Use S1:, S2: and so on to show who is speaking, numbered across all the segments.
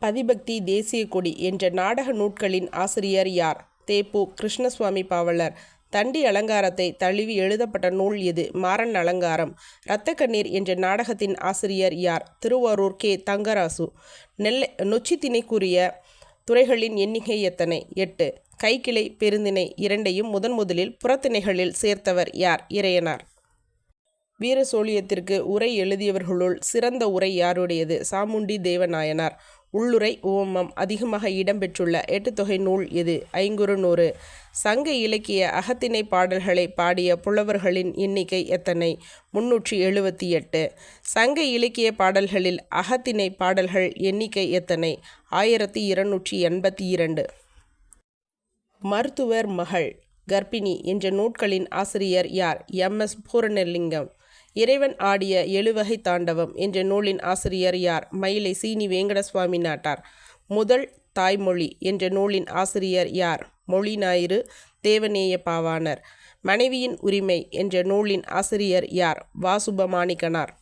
S1: பதிபக்தி தேசிய கொடி என்ற நாடக நூட்களின் ஆசிரியர் யார்? தேப்பு கிருஷ்ணசுவாமி பாவலர். தண்டி அலங்காரத்தை தழுவி எழுதப்பட்ட நூல் எது? மாறன் அலங்காரம். இரத்த கண்ணீர் என்ற நாடகத்தின் ஆசிரியர் யார்? திருவாரூர் கே. தங்கராசு. நெல்லை நொச்சி திணைக்குரிய துறைகளின் எண்ணிக்கை எத்தனை? எட்டு. கைக்கிளை பெருந்திணை இரண்டையும் முதன் முதலில் புறத்திணைகளில் சேர்த்தவர் யார்? இறையனார். வீர சோழியத்திற்கு உரை எழுதியவர்களுள் சிறந்த உரை யாருடையது? சாமுண்டி தேவநாயனார். உள்ளுரை ஓமம் அதிகமாக இடம்பெற்றுள்ள எட்டுத்தொகை நூல் எது? ஐங்குறு நூறு. சங்க இலக்கிய அகத்திணை பாடல்களை பாடிய புலவர்களின் எண்ணிக்கை எத்தனை? முன்னூற்றி எழுபத்தி எட்டு சங்க இலக்கிய பாடல்களில் அகத்திணை பாடல்கள் எண்ணிக்கை எத்தனை? ஆயிரத்தி இருநூற்றி எண்பத்தி இரண்டு மருத்துவர் மகள் கர்ப்பிணி என்ற நூட்களின் ஆசிரியர் யார்? எம். எஸ். பூரணலிங்கம். இறைவன் ஆடிய எழுவகை தாண்டவம் என்ற நூலின் ஆசிரியர் யார்? மயிலை சீனி வேங்கடசுவாமி நாட்டார். முதல் தாய்மொழி என்ற நூலின் ஆசிரியர் யார்? மொழி ஞாயிறு தேவநேய பாவாணர். மனைவியின் உரிமை என்ற நூலின் ஆசிரியர் யார்? வாசுபமாணிக்கனார்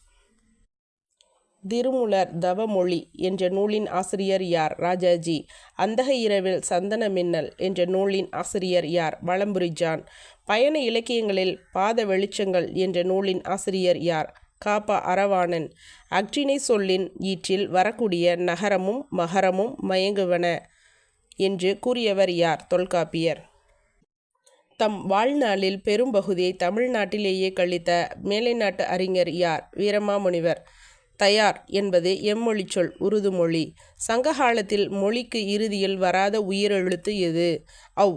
S1: திருமுலர் தவமொழி என்ற நூலின் ஆசிரியர் யார் ராஜாஜி? அந்தக இரவில் சந்தன மின்னல் என்ற நூலின் ஆசிரியர் யார் வளம்புரி ஜான் பயண இலக்கியங்களில் பாத வெளிச்சங்கள் என்ற நூலின் ஆசிரியர் யார் காப்பா அரவாணன்? அக்ற்றினை சொல்லின் ஈற்றில் வரக்கூடிய நகரமும் மகரமும் மயங்குவன என்று கூறியவர் யார் தொல்காப்பியர்? தம் வாழ்நாளில் பெரும்பகுதியை தமிழ்நாட்டிலேயே கழித்த மேலை நாட்டு அறிஞர் யார் வீரமாமுனிவர்? தயார் என்பது எம்மொழி சொல் உருது மொழி. சங்ககாலத்தில் மொழிக்கு இறுதியில் வராத உயிரெழுத்து எது? அவ்